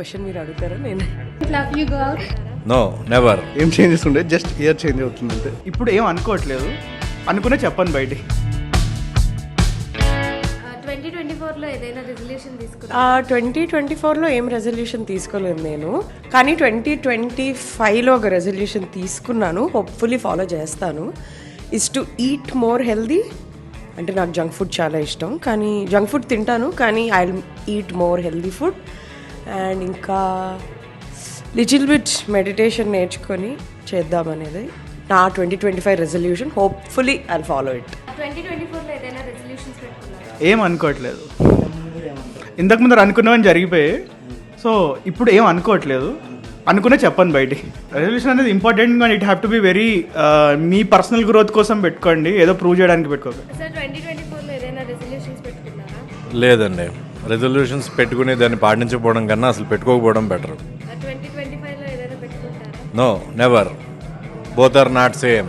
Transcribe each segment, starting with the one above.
Question మీరు అడుగుతారా? నేను. నో నెవర్ ఏం చేంజెస్ ఉండే జస్ట్ ఇయర్ చేంజ్ అవుతుంది అంతే. ఇప్పుడు ఏం అనుకోవట్లేదు. అనుకునే చెప్పండి బయటికి. ట్వంటీ ట్వంటీ ఫోర్లో ఏదైనా రెజల్యూషన్ తీసుకున్నా ట్వంటీ ట్వంటీ ఫోర్లో ఏం రెజల్యూషన్ తీసుకోలేదు నేను. కానీ ట్వంటీ ట్వంటీ ఫైవ్లో ఒక రెజల్యూషన్ తీసుకున్నాను. హోప్ఫుల్లీ ఫాలో చేస్తాను. Is to eat more healthy అంటే నాకు జంక్ ఫుడ్ చాలా ఇష్టం. కానీ జంక్ ఫుడ్ తింటాను. కానీ I eat more healthy food and ఇంకా లిటిల్ బిట్ మెడిటేషన్ నేర్చుకొని చేద్దామనేది. నా twenty twenty five resolution hopefully I follow it ఏం అనుకోవట్లేదు. ఇంతకు ముందర అనుకున్నవని జరిగిపోయాయి సో ఇప్పుడు ఏం అనుకోవట్లేదు. అనుకునే చెప్పండి బయటికి. రెజల్యూషన్ అనేది ఇంపార్టెంట్ కానీ it have to be very me personal growth కోసం పెట్టుకోండి. ఏదో ప్రూవ్ చేయడానికి పెట్టుకోకండి. రెజల్యూషన్స్ పెట్టుకున్నారా లేదండి. రెజల్యూషన్స్ పెట్టుకుని దాన్ని పాటించకపోవడం కన్నా అసలు పెట్టుకోకపోవడం బెటర్ ట్వంటీ ట్వంటీ ఫైవ్లో ఏదైనా పెట్టుకుంటారా? No never both are not same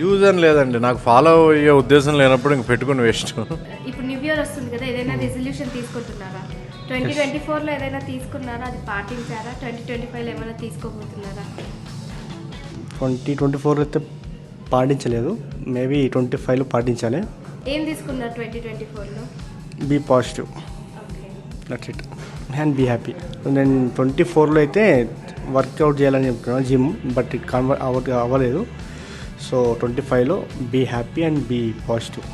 use అని లేదండి. నాకు ఫాలో అయ్యే ఉద్దేశం లేనప్పుడు ఇంక పెట్టుకుని వేస్ట్ ఇప్పుడు న్యూ ఇయర్ వస్తుంది కదా ఏదైనా రెజల్యూషన్ తీసుకుంటున్నారా? ట్వంటీ ట్వంటీ ఫోర్లో ఏదైనా తీసుకున్నారా? అది పాటించారా? ట్వంటీ ట్వంటీ ఫైవ్లో ఏమైనా తీసుకోబోతున్నారా? ట్వంటీ ట్వంటీ ఫోర్ అయితే పాటించలేదు. మేబీ ట్వంటీ ఫైవ్లో పాటించాలి. ఏం తీసుకున్నారు ట్వంటీ ట్వంటీ ఫోర్లో be positive that's it and be happy నేను ట్వంటీ ఫోర్లో అయితే వర్కౌట్ చేయాలని చెప్తున్నాను జిమ్ బట్ ఇట్ కన్వర్ట్ అవ అవ్వలేదు. సో ట్వంటీ ఫైవ్లో be happy and be positive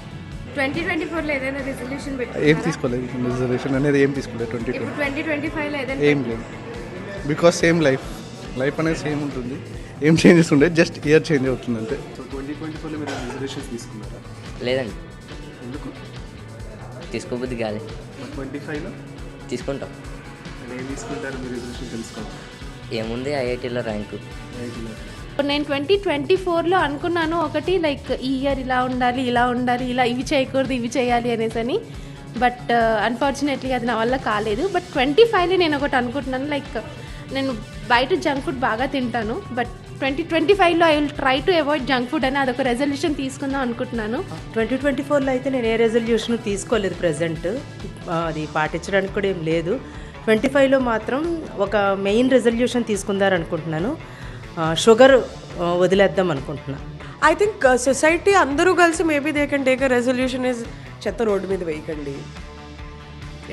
twenty twenty ఫోర్లో ఏదైనా రెజల్యూషన్ ఏం తీసుకోలేదు. రిజర్వేషన్ అనేది ఏం తీసుకోలేదు. ట్వంటీ ట్వంటీ ట్వంటీ ఫైవ్లో ఏదైనా ఏం లేదు. బికాస్ సేమ్ లైఫ్ లైఫ్ అనేది సేమ్ ఉంటుంది. ఏం చేంజెస్ ఉండే? జస్ట్ ఇయర్ చేంజ్ అవుతుంది అంతే. లేదండి. తీసుకోబుద్ది కాదు ట్వంటీ ఫైవ్లో తీసుకుంటాం. ఏముంది ఐఐటీలో ర్యాంకు నేను ట్వంటీ ట్వంటీ ఫోర్లో అనుకున్నాను ఒకటి లైక్ ఈ ఇయర్ ఇలా ఉండాలి ఇలా ఉండాలి ఇలా ఇవి చేయకూడదు ఇవి చేయాలి అనేసి అని బట్ అన్ఫార్చునేట్లీ uh, అది నా వల్ల కాలేదు. బట్ ట్వంటీ ఫైవ్లో నేను ఒకటి అనుకుంటున్నాను. లైక్ నేను బయట జంక్ ఫుడ్ బాగా తింటాను. బట్ ట్వంటీ ట్వంటీ ఫైవ్లో I will try to avoid junk food అని అదొక రెజల్యూషన్ తీసుకుందాం అనుకుంటున్నాను. ట్వంటీ ట్వంటీ ఫోర్లో అయితే నేను ఏ రెజల్యూషన్ తీసుకోలేదు ప్రజెంట్ అది పాటించడానికి కూడా ఏం లేదు. ట్వంటీ ఫైవ్లో మాత్రం ఒక మెయిన్ రెజల్యూషన్ తీసుకుందారనుకుంటున్నాను షుగర్ వదిలేద్దాం అనుకుంటున్నాను ఐ థింక్ సొసైటీ అందరూ కలిసి maybe they can take a resolution is చెత్త రోడ్డు మీద వేయకండి.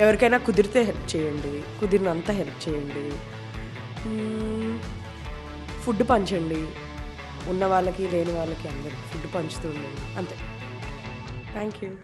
ఎవరికైనా కుదిరితే హెల్ప్ చేయండి. కుదిరినంత హెల్ప్ చేయండి. ఫుడ్ పంచండి. ఉన్న వాళ్ళకి లేని వాళ్ళకి అందరికి ఫుడ్ పంచుతూ ఉండండి. అంతే. Thank you